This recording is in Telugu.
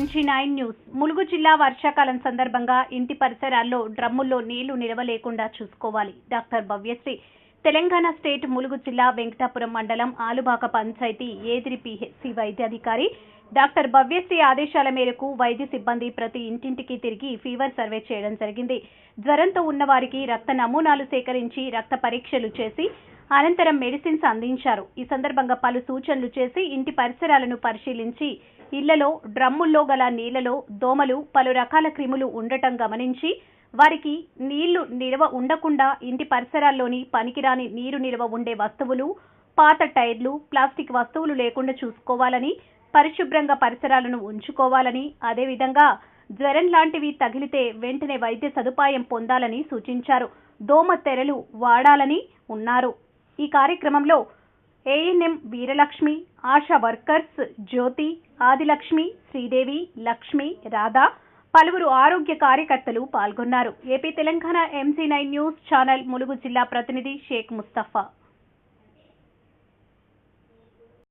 ఎంజీ నైన్ న్యూస్ ములుగు జిల్లా వర్షాకాలం సందర్భంగా ఇంటి పరిసరాల్లో డ్రమ్ముల్లో నీళ్ళు నిలవలేకుండా చూసుకోవాలి. డాక్టర్ భవ్యశ్రీ తెలంగాణ స్టేట్ ములుగు జిల్లా వెంకటాపురం మండలం ఆలుబాక పంచాయతీ ఏదిరి పిహెచ్సి వైద్యాధికారి డాక్టర్ భవ్యశ్రీ ఆదేశాల మేరకు వైద్య సిబ్బంది ప్రతి ఇంటింటికి తిరిగి ఫీవర్ సర్వే చేయడం జరిగింది. జ్వరంతో ఉన్న వారికి రక్త నమూనాలు సేకరించి రక్త పరీక్షలు చేసి అనంతరం మెడిసిన్స్ అందించారు. ఈ సందర్భంగా పలు సూచనలు చేసి ఇంటి పరిసరాలను పరిశీలించి ఇళ్ళలో డ్రమ్ముల్లో గల నీళ్ళలో దోమలు పలు రకాల క్రిములు ఉండటం గమనించి వారికి నీళ్ళు నిల్వ ఉండకుండా ఇంటి పరిసరాల్లోని పనికిరాని నీరు నిల్వ ఉండే వస్తువులు పాత టైర్లు ప్లాస్టిక్ వస్తువులు లేకుండా చూసుకోవాలని పరిశుభ్రంగా పరిసరాలను ఉంచుకోవాలని అదేవిధంగా జ్వరం లాంటివి తగిలితే వెంటనే వైద్య సదుపాయం పొందాలని సూచించారు. దోమ తెరలు వాడాలని ఉన్నారు. ఈ కార్యక్రమంలో ఏఎన్ఎం వీరలక్ష్మి ఆశా వర్కర్స్ జ్యోతి ఆదిలక్ష్మి శ్రీదేవి లక్ష్మి రాధా పలువురు ఆరోగ్య కార్యకర్తలు పాల్గొన్నారు. AP Telangana MC nine news channel Mulugu జిల్లా ప్రతినిధి షేక్ ముస్తఫా.